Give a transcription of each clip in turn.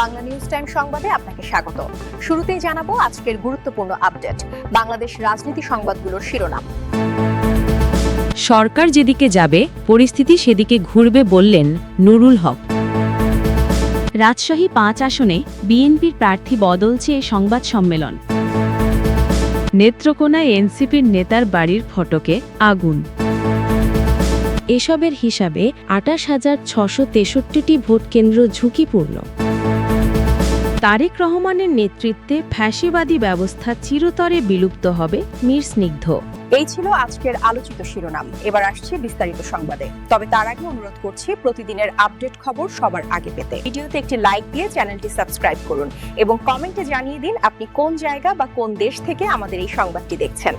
Bangla news time সংবাদে আপনাকে স্বাগত। শুরুতেই জানাব আজকের গুরুত্বপূর্ণ আপডেট, বাংলাদেশ রাজনীতি সংবাদগুলোর শিরোনাম। সরকার যেদিকে যাবে, পরিস্থিতি সেদিকে ঘুরবে বললেন নুরুল হক। রাজশাহী পাঁচ আসনে বিএনপির প্রার্থী বদল চেয়ে সংবাদ সম্মেলন। নেত্রকোনায় এনসিপির নেতার বাড়ির ফটকে আগুন। এসবের হিসাবে আটাশ হাজার ছশো তেষট্টিটি ভোটকেন্দ্র ঝুঁকিপূর্ণ। তারেক রহমানের নেতৃত্বে ফ্যাসিবাদী ব্যবস্থা চিরতরে বিলুপ্ত হবে মীর স্নিগ্ধ। এই ছিল আজকের আলোচিত শিরোনাম। এবার আসছে বিস্তারিত সংবাদে। তবে তার আগে অনুরোধ করছি, প্রতিদিনের আপডেট খবর সবার আগে পেতে। ভিডিওতে একটি লাইক দিয়ে চ্যানেলটি সাবস্ক্রাইব করুন এবং কমেন্টে জানিয়ে দিন আপনি কোন জায়গা বা কোন দেশ থেকে আমাদের এই সংবাদটি দেখছেন।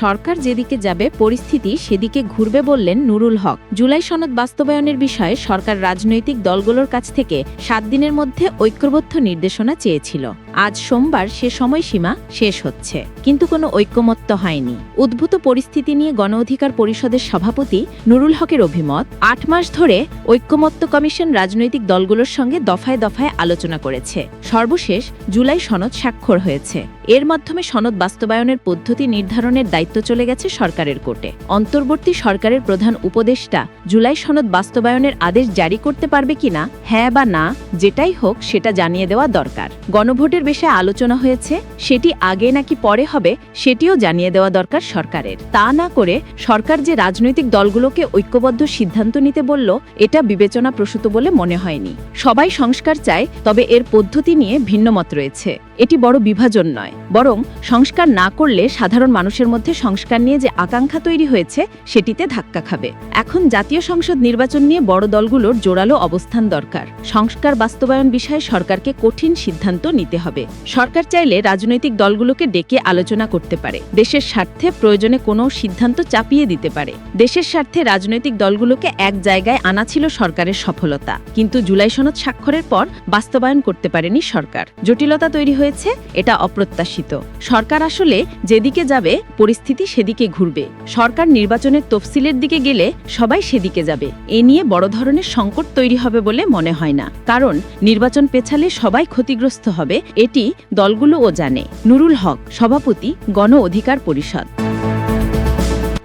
সরকার যেদিকে যাবে, পরিস্থিতি সেদিকে ঘুরবে বললেন নুরুল হক। জুলাই সনদ বাস্তবায়নের বিষয়ে সরকার রাজনৈতিক দলগুলোর কাছ থেকে সাত দিনের মধ্যে ঐক্যবদ্ধ নির্দেশনা চেয়েছিল। আজ সোমবার সে সময়সীমা শেষ হচ্ছে। কিন্তু কোনো ঐক্যমত্য হয়নি। উদ্ভূত পরিস্থিতি নিয়ে গণ অধিকার পরিষদের সভাপতি নুরুল হকের অভিমত, আট মাস ধরে ঐক্যমত্য কমিশন রাজনৈতিক দলগুলোর সঙ্গে দফায় দফায় আলোচনা করেছে। সর্বশেষ জুলাই সনদ স্বাক্ষর হয়েছে। এর মাধ্যমে সনদ বাস্তবায়নের পদ্ধতি নির্ধারণের দায়িত্ব চলে গেছে সরকারের কোর্টে। অন্তর্বর্তী সরকারের প্রধান উপদেষ্টা জুলাই সনদ বাস্তবায়নের আদেশ জারি করতে পারবে কিনা হ্যাঁ বা না, যেটাই হোক, সেটা জানিয়ে দেওয়া দরকার। গণভোটের বিষয়ে আলোচনা হয়েছে, সেটি আগে নাকি পরে হবে, সেটিও জানিয়ে দেওয়া দরকার সরকারের। তা না করে সরকার যে রাজনৈতিক দলগুলোকে ঐক্যবদ্ধ সিদ্ধান্ত নিতে বলল, এটা বিবেচনা প্রসূত বলে মনে হয়নি। সবাই সংস্কার চায়, তবে এর পদ্ধতি নিয়ে ভিন্নমত রয়েছে। এটি বড় বিভাজন নয়, বরং সংস্কার না করলে সাধারণ মানুষের মধ্যে সংস্কার নিয়ে যে আকাঙ্ক্ষা তৈরি হয়েছে, সেটিতে ধাক্কা খাবে। এখন জাতীয় সংসদ নির্বাচন নিয়ে বড় দলগুলোর জোরালো অবস্থান দরকার। সংস্কার বাস্তবায়ন বিষয়ে সরকারকে কঠিন সিদ্ধান্ত নিতে হবে। সরকার চাইলে রাজনৈতিক দলগুলোকে ডেকে আলোচনা করতে পারে। দেশের স্বার্থে প্রয়োজনে কোনো সিদ্ধান্ত চাপিয়ে দিতে পারে। দেশের স্বার্থে রাজনৈতিক দলগুলোকে এক জায়গায় আনা ছিল সরকারের সফলতা। কিন্তু জুলাই সনদ স্বাক্ষরের পর বাস্তবায়ন করতে পারেনি সরকার। জটিলতা তৈরি হয়েছে, এটা অপ্রত্যাশিত। সরকার আসলে যেদিকে যাবে, পরিস্থিতি সেদিকে ঘুরবে। সরকার নির্বাচনের তফসিলের দিকে গেলে সবাই সেদিকে যাবে। এ নিয়ে বড় ধরনের সংকট তৈরি হবে বলে মনে হয় না। কারণ নির্বাচন পেছালে সবাই ক্ষতিগ্রস্ত হবে, এটি দলগুলোও জানে। নুরুল হক, সভাপতি, গণ অধিকার পরিষদ।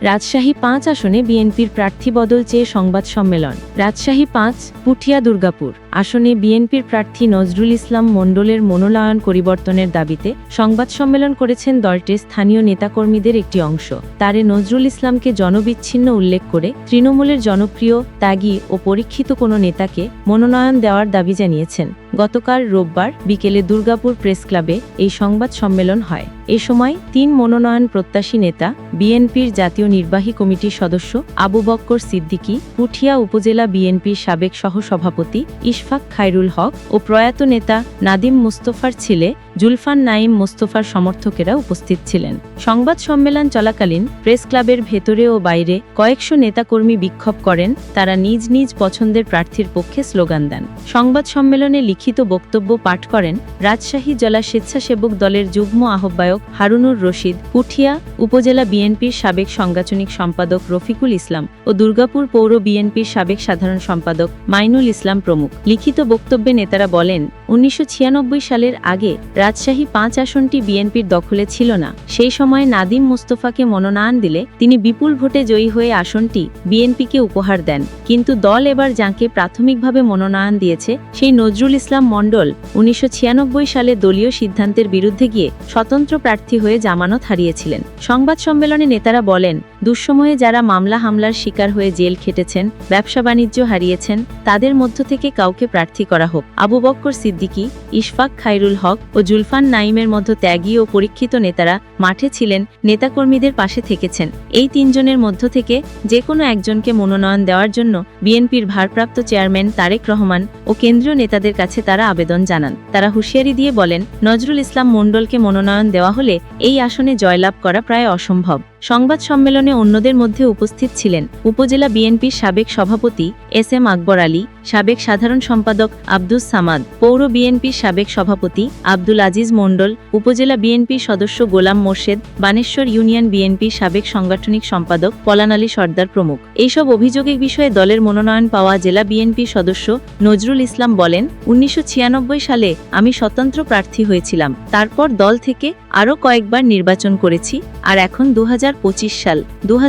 রাজশাহী পাঁচ আসনে বিএনপির প্রার্থী বদল চেয়ে সংবাদ সম্মেলন। রাজশাহী পাঁচ, পুঠিয়া দুর্গাপুর আসনে বিএনপির প্রার্থী নজরুল ইসলাম মণ্ডলের মনোনয়ন পরিবর্তনের দাবিতে সংবাদ সম্মেলন করেছেন দলটির স্থানীয় নেতাকর্মীদের একটি অংশ। তারে নজরুল ইসলামকে জনবিচ্ছিন্ন উল্লেখ করে তৃণমূলের জনপ্রিয় ত্যাগী ও পরীক্ষিত কোনো নেতাকে মনোনয়ন দেওয়ার দাবি জানিয়েছেন। গতকাল রোববার বিকেলে দুর্গাপুর প্রেস ক্লাবে এই সংবাদ সম্মেলন হয়। এ সময় তিন মনোনয়ন প্রত্যাশী নেতা, বিএনপির জাতীয় নির্বাহী কমিটির সদস্য আবু বক্কর সিদ্দিকি, পুঠিয়া উপজেলা বিএনপির সাবেক সহসভাপতি ইশফাক খায়রুল হক ও প্রয়াত নেতা নাদিম মুস্তফার ছেলে জুলফান নাইম মোস্তফার সমর্থকেরা উপস্থিত ছিলেন। সংবাদ সম্মেলন চলাকালীন প্রেস ক্লাবের ভেতরে ও বাইরে কয়েকশো নেতাকর্মী বিক্ষোভ করেন, তারা নিজ নিজ পছন্দের প্রার্থীর পক্ষে স্লোগান দেন। সংবাদ সম্মেলনে লিখিত বক্তব্য পাঠ করেন রাজশাহী জেলা স্বেচ্ছাসেবক দলের যুগ্ম আহ্বায়ক হারুনুর রশিদ, পুঠিয়া উপজেলা বিএনপির সাবেক সাংগঠনিক সম্পাদক রফিকুল ইসলাম ও দুর্গাপুর পৌর বিএনপির সাবেক সাধারণ সম্পাদক মাইনুল ইসলাম প্রমুখ। লিখিত বক্তব্যে নেতারা বলেন, উনিশশো ছিয়ানব্বই সালের আগে রাজশাহী পাঁচ আসনটি বিএনপির দখলে ছিল না। সেই সময় নাদিম মুস্তফাকে মনোনয়ন দিলে তিনি বিপুল ভোটে জয়ী হয়ে আসনটি বিএনপিকে উপহার দেন। কিন্তু দল এবার যাঁকে প্রাথমিকভাবে মনোনয়ন দিয়েছে, সেই নজরুল ইসলাম মণ্ডল উনিশশো ছিয়ানব্বই সালে দলীয় সিদ্ধান্তের বিরুদ্ধে গিয়ে স্বতন্ত্র প্রার্থী হয়ে জামানত হারিয়েছিলেন। সংবাদ সম্মেলনে নেতারা বলেন দুঃসময়ে যারা মামলা হামলার শিকার হয়ে জেল খেটেছেন, ব্যবসা বাণিজ্য হারিয়েছেন, তাদের মধ্য থেকে কাউকে প্রার্থী করা হোক। আবু বক্কর সিদ্দিকী, ইশফাক খাইরুল হক ও জুলফান নাইমের মতো ত্যাগী ও পরীক্ষিত নেতারা মাঠে ছিলেন, নেতাকর্মীদের পাশে থেকেছেন। এই তিনজনের মধ্য থেকে যে কোনো একজনকে মনোনয়ন দেওয়ার জন্য বিএনপির ভারপ্রাপ্ত চেয়ারম্যান তারেক রহমান ও কেন্দ্রীয় নেতাদের কাছে তারা আবেদন জানান। তারা হুঁশিয়ারি দিয়ে বলেন, নজরুল ইসলাম মণ্ডলকে মনোনয়ন দেওয়া হলে এই আসনে জয়লাভ করা প্রায় অসম্ভব। সংবাদ সম্মেলনে অন্যদের মধ্যে উপস্থিত ছিলেন উপজেলা বিএনপির সাবেক সভাপতি এস এম আকবর আলী, সাবেক সাধারণ সম্পাদক আব্দুস সামাদ, পৌর বিএনপির সাবেক সভাপতি আব্দুল আজিজ মণ্ডল, উপজেলা বিএনপির সদস্য গোলাম মোর্শেদ, বানেশ্বর ইউনিয়ন বিএনপির সাবেক সাংগঠনিক সম্পাদক পলান আলী সর্দার প্রমুখ। এইসব অভিযোগের বিষয়ে দলের মনোনয়ন পাওয়া জেলা বিএনপির সদস্য নজরুল ইসলাম বলেন, উনিশশো ছিয়ানব্বই সালে আমি স্বতন্ত্র প্রার্থী হয়েছিলাম, তারপর দল থেকে আরও কয়েকবার নির্বাচন করেছি, আর এখন দু হাজার সাল দু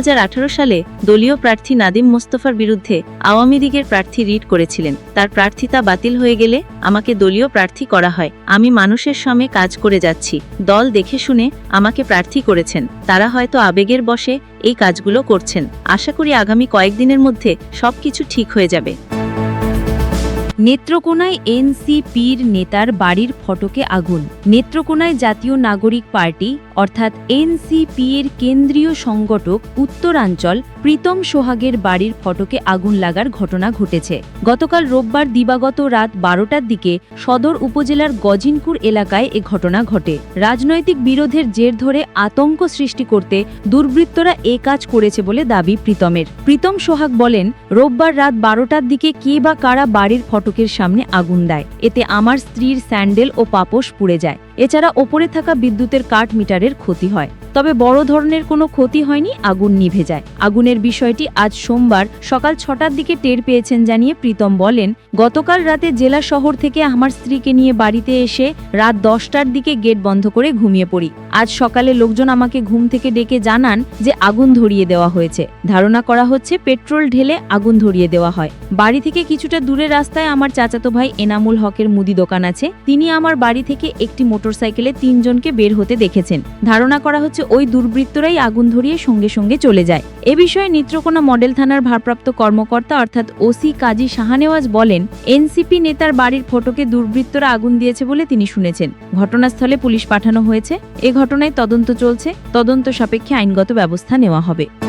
সালে দলীয় প্রার্থী নাদিম মোস্তফার বিরুদ্ধে আওয়ামী লীগের প্রার্থী রিট করেছিলেন। তার প্রার্থিতা বাতিল হয়ে গেলে আমাকে দলীয় প্রার্থী করা হয়। আমি মানুষের সামনে কাজ করে যাচ্ছি। দল দেখে শুনে আমাকে প্রার্থী করেছেন। তারা হয়তো আবেগের বশে এই কাজগুলো করছেন। আশা করি আগামী কয়েকদিনের মধ্যে সবকিছু ঠিক হয়ে যাবে। নেত্রকোনায় এনসিপির নেতার বাড়ির ফটকে আগুন। নেত্রকোনায় জাতীয় নাগরিক পার্টি অর্থাৎ এনসিপি এর কেন্দ্রীয় সংগঠক উত্তরাঞ্চল প্রীতম সোহাগের বাড়ির ফটকে আগুন লাগার ঘটনা ঘটেছে। গতকাল রোববার দিবাগত রাত বারোটার দিকে সদর উপজেলার গজিনপুর এলাকায় এ ঘটনা ঘটে। রাজনৈতিক বিরোধের জের ধরে আতঙ্ক সৃষ্টি করতে দুর্বৃত্তরা এ কাজ করেছে বলে দাবি প্রীতমের। প্রীতম সোহাগ বলেন, রোববার রাত বারোটার দিকে কে বা কারা বাড়ির ফটকের সামনে আগুন দেয়। এতে আমার স্ত্রীর স্যান্ডেল ও পাপোশ পুড়ে যায়। এছাড়া ওপরে থাকা বিদ্যুতের কাঠ মিটারের ক্ষতি হয়। তবে বড় ধরনের কোনো ক্ষতি হয়নি, আগুন নিভে যায়। আগুনের বিষয়টি আজ সোমবার সকাল ছটার দিকে টের পেয়েছেন জানিয়ে প্রীতম বলেন, গতকাল রাতে জেলা শহর থেকে আমার স্ত্রীকে নিয়ে বাড়িতে এসে রাত দশটার দিকে গেট বন্ধ করে ঘুমিয়ে পড়ি। আজ সকালে লোকজন আমাকে ঘুম থেকে ডেকে জানান যে আগুন ধরিয়ে দেওয়া হয়েছে। ধারণা করা হচ্ছে পেট্রোল ঢেলে আগুন ধরিয়ে দেওয়া হয়। বাড়ি থেকে কিছুটা দূরে রাস্তায় আমার চাচাতো ভাই এনামুল হকের মুদি দোকান আছে। তিনি আমার বাড়ি থেকে একটি মোটরসাইকেলে তিনজনকে বের হতে দেখেছেন। ধারণা করা হচ্ছে ওই দুর্বৃত্তরাই আগুন ধরিয়ে সঙ্গে সঙ্গে চলে যায়। এ বিষয়ে নেত্রকোনা মডেল থানার ভারপ্রাপ্ত কর্মকর্তা অর্থাৎ ওসি কাজী শাহানেওয়াজ বলেন, এনসিপি নেতার বাড়ির ফটোকে দুর্বৃত্তরা আগুন দিয়েছে বলে তিনি শুনেছেন। ঘটনাস্থলে পুলিশ পাঠানো হয়েছে। এ ঘটনায় তদন্ত চলছে। তদন্ত সাপেক্ষে আইনগত ব্যবস্থা নেওয়া হবে।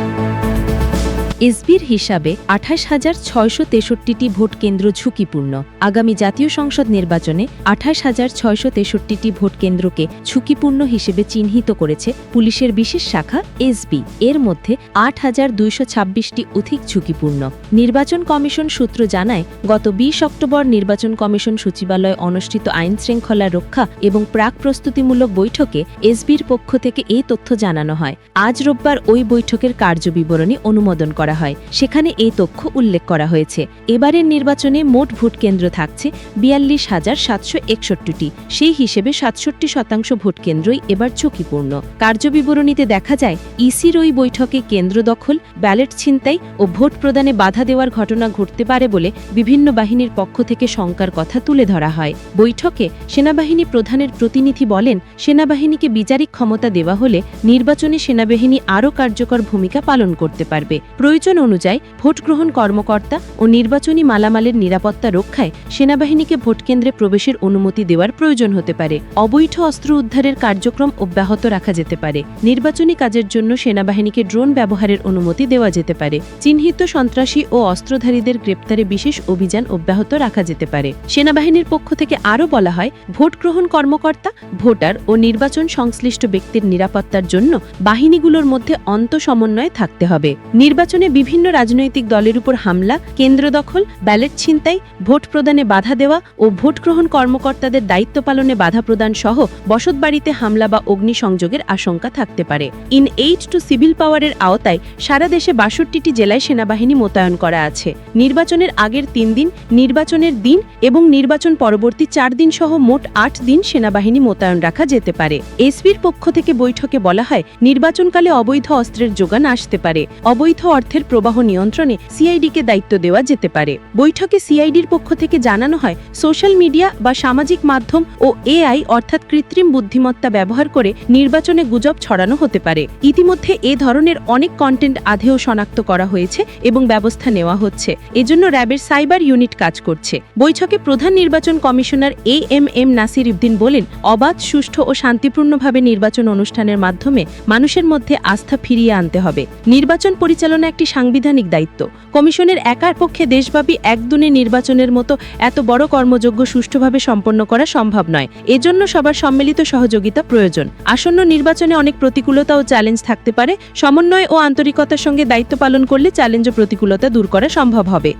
এসবির হিসাবে আঠাশ হাজার ছয়শো তেষট্টিটি ভোট কেন্দ্র ঝুঁকিপূর্ণ। আগামী জাতীয় সংসদ নির্বাচনে আঠাশ হাজার ছয়শো তেষট্টিটি ভোট কেন্দ্রকে ঝুঁকিপূর্ণ হিসেবে চিহ্নিত করেছে পুলিশের বিশেষ শাখা এসবি। এর মধ্যে আট হাজার দুইশো ছাব্বিশটি অধিক ঝুঁকিপূর্ণ। নির্বাচন কমিশন সূত্র জানায়, গত বিশ অক্টোবর নির্বাচন কমিশন সচিবালয়ে অনুষ্ঠিত আইন শৃঙ্খলা রক্ষা এবং প্রাক প্রস্তুতিমূলক বৈঠকে এসবির পক্ষ থেকে এই তথ্য জানানো হয়। আজ রোববার ওই বৈঠকের কার্যবিবরণী অনুমোদন করা হয়। সেখানে এই তথ্য উল্লেখ করা হয়েছে। এবারের নির্বাচনে মোট ভোট কেন্দ্র থাকছে বিয়াল্লিশ হাজার সাতশো একষট্টিটি। সেই হিসেবে সাতষট্টি শতাংশ ভোট কেন্দ্রই এবার ঝুঁকিপূর্ণ। কার্যবিবরণীতে দেখা যায়, ইসির ওই বৈঠকে কেন্দ্র দখল, ব্যালট ছিনতাই ও ভোট প্রদানে বাধা দেওয়ার ঘটনা ঘটতে পারে বলে বিভিন্ন বাহিনীর পক্ষ থেকে শঙ্কার কথা তুলে ধরা হয়। বৈঠকে সেনাবাহিনী প্রধানের প্রতিনিধি বলেন, সেনাবাহিনীকে বিচারিক ক্ষমতা দেওয়া হলে নির্বাচনে সেনাবাহিনী আরও কার্যকর ভূমিকা পালন করতে পারবে। প্রয়োজন অনুযায়ী ভোট গ্রহণ কর্মকর্তা ও নির্বাচনী মালামালের নিরাপত্তা রক্ষায় সেনাবাহিনীকে ভোটকেন্দ্রে প্রবেশের অনুমতি দেওয়ার প্রয়োজন হতে পারে। অবৈধ অস্ত্র উদ্ধারের কার্যক্রম অব্যাহত রাখা যেতে পারে। নির্বাচনী কাজের জন্য সেনাবাহিনীকে ড্রোন ব্যবহারের অনুমতি দেওয়া যেতে পারে। চিহ্নিত সন্ত্রাসী ও অস্ত্রধারীদের গ্রেপ্তারে বিশেষ অভিযান অব্যাহত রাখা যেতে পারে। সেনাবাহিনীর পক্ষ থেকে আরও বলা হয় ভোট গ্রহণ কর্মকর্তা, ভোটার ও নির্বাচন সংশ্লিষ্ট ব্যক্তির নিরাপত্তার জন্য বাহিনীগুলোর মধ্যে অন্ত সমন্বয়ে থাকতে হবে। নির্বাচনে বিভিন্ন রাজনৈতিক দলের উপর হামলা, কেন্দ্র দখল, ব্যালট ছিনতাই, ভোট প্রদানে বাধা দেওয়া ও ভোট গ্রহণ কর্মকর্তাদের দায়িত্ব পালনে বাধা প্রদান সহ বসতবাড়িতে হামলা বা অগ্নিসংযোগের আশঙ্কা থাকতে পারে। ইন এইট টু সিভিল পাওয়ারের আওতায় সারা দেশে বাষট্টিটি জেলায় সেনাবাহিনী মোতায়েন করা আছে। নির্বাচনের আগের তিন দিন, নির্বাচনের দিন এবং নির্বাচন পরবর্তী চার দিন সহ মোট আট দিন সেনাবাহিনী মোতায়েন রাখা যেতে পারে। এসপির পক্ষ থেকে বৈঠকে বলা হয়, নির্বাচনকালে অবৈধ অস্ত্রের যোগান আসতে পারে। অবৈধ অর্থের প্রবাহ নিয়ন্ত্রণে সিআইডিকে দায়িত্ব দেওয়া যেতে পারে। বৈঠকে সিআইডির পক্ষ থেকে জানানো হয়, সোশ্যাল মিডিয়া বা সামাজিক মাধ্যম ও এআই অর্থাৎ কৃত্রিম বুদ্ধিমত্তা ব্যবহার করে নির্বাচনে গুজব ছড়ানো হতে পারে। ইতিমধ্যে এ ধরনের অনেক কন্টেন্ট আধেও শনাক্ত করা হয়েছে এবং ব্যবস্থা নেওয়া হচ্ছে। এজন্য র্যাবের সাইবার ইউনিট কাজ করছে। বৈঠকে প্রধান নির্বাচন commissioner A M M Nasir Uddin বলেন, অবাধ, সুষ্ঠু ও শান্তিপূর্ণভাবে নির্বাচন অনুষ্ঠানের মাধ্যমে মানুষের মধ্যে আস্থা ফিরিয়ে আনতে হবে। নির্বাচন পরিচালনা একটি সাংবিধানিক দায়িত্ব। কমিশনের একার পক্ষে দেশব্যাপী একদিনে নির্বাচনের মতো এত বড় কর্মযোগ্য সুষ্ঠুভাবে সম্পন্ন করা সম্ভব নয়। এজন্য সবার সম্মিলিত সহযোগিতা প্রয়োজন। আসন্ন নির্বাচনে অনেক প্রতিকূলতা ও চ্যালেঞ্জ থাকতে পারে। সমন্বয় ও আন্তরিকতার সঙ্গে দায়িত্ব পালন করলে চ্যালেঞ্জ ও প্রতিকূলতা দূর করা সম্ভব হবে।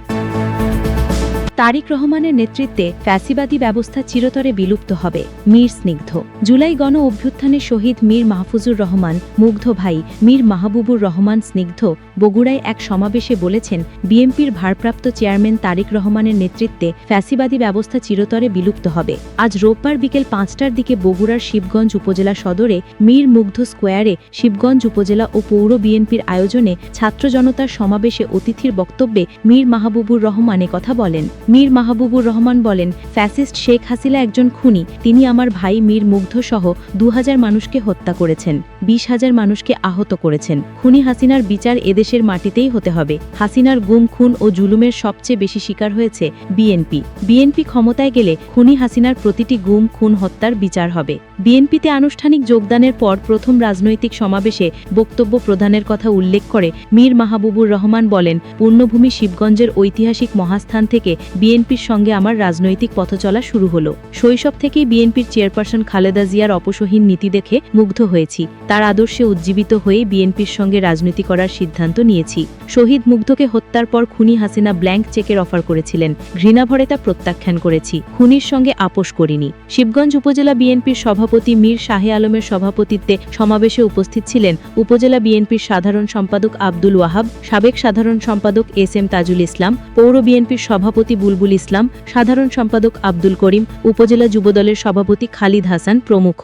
তারিক রহমানের নেতৃত্বে ফ্যাসিবাদী ব্যবস্থা চিরতরে বিলুপ্ত হবে। মীর স্নিগ্ধ। জুলাই গণ অভ্যুত্থানে শহীদ মীর মাহফুজুর রহমান, মুগ্ধ ভাই মীর মাহবুবুর রহমান স্নিগ্ধ বগুড়ায় এক সমাবেশে বলেছেন, বিএনপির ভারপ্রাপ্ত চেয়ারম্যান তারিক রহমানের নেতৃত্বে ফ্যাসিবাদী ব্যবস্থা চিরতরে বিলুপ্ত হবে। আজ রোববার বিকেল পাঁচটার দিকে বগুড়ার শিবগঞ্জ উপজেলা সদরে মীর মুগ্ধ স্কোয়ারে শিবগঞ্জ উপজেলা ও পৌর বিএনপির আয়োজনে ছাত্র জনতার সমাবেশে অতিথির বক্তব্যে মীর মাহবুবুর রহমান কথা বলেন। মীর মাহবুবুর রহমান বলেন, ফ্যাসিস্ট শেখ হাসিনা একজন খুনি। তিনি আমার ভাই মীর মুগ্ধ সহ দু হাজার মানুষকে হত্যা করেছেন বিশ হাজার মানুষকে আহত করেছেন। খুনি হাসিনার বিচার এদেশের মাটিতেই হতে হবে। হাসিনার গুম, খুন ও জুলুমের সবচেয়ে বেশি শিকার হয়েছে বিএনপি। বিএনপি ক্ষমতায় গেলে খুনি হাসিনার প্রতিটি গুম, খুন, হত্যার বিচার হবে। বিএনপিতে আনুষ্ঠানিক যোগদানের পর প্রথম রাজনৈতিক সমাবেশে বক্তব্য প্রদানের কথা উল্লেখ করে মীর মাহবুবুর রহমান বলেন, পূর্ণভূমি শিবগঞ্জের ঐতিহাসিক মহাস্থান থেকে বিএনপির সঙ্গে আমার রাজনৈতিক পথচলা শুরু হলো। শৈশব থেকেই বিএনপির চেয়ারপারসন খালেদা জিয়ার অপসহীন নীতি দেখে মুগ্ধ হয়েছি। তার আদর্শে উজ্জীবিত হয়ে বিএনপির সঙ্গে রাজনীতি করার সিদ্ধান্ত নিয়েছি। শহীদ মুগ্ধকে হত্যার পর খুনি হাসিনা ব্ল্যাঙ্ক চেকের অফার করেছিলেন। ঘৃণাভরে তা প্রত্যাখ্যান করেছি। খুনির সঙ্গে আপোষ করিনি। শিবগঞ্জ উপজেলা বিএনপির সভাপতি মীর শাহে আলমের সভাপতিত্বে সমাবেশে উপস্থিত ছিলেন উপজেলা বিএনপির সাধারণ সম্পাদক আব্দুল ওয়াহাব, সাবেক সাধারণ সম্পাদক এস এম তাজুল ইসলাম, পৌর বিএনপির সভাপতি বুলবুল ইসলাম সাধারণ সম্পাদক আব্দুল করিম উপজেলা যুবদলের সভাপতি খালিদ হাসান প্রমুখ।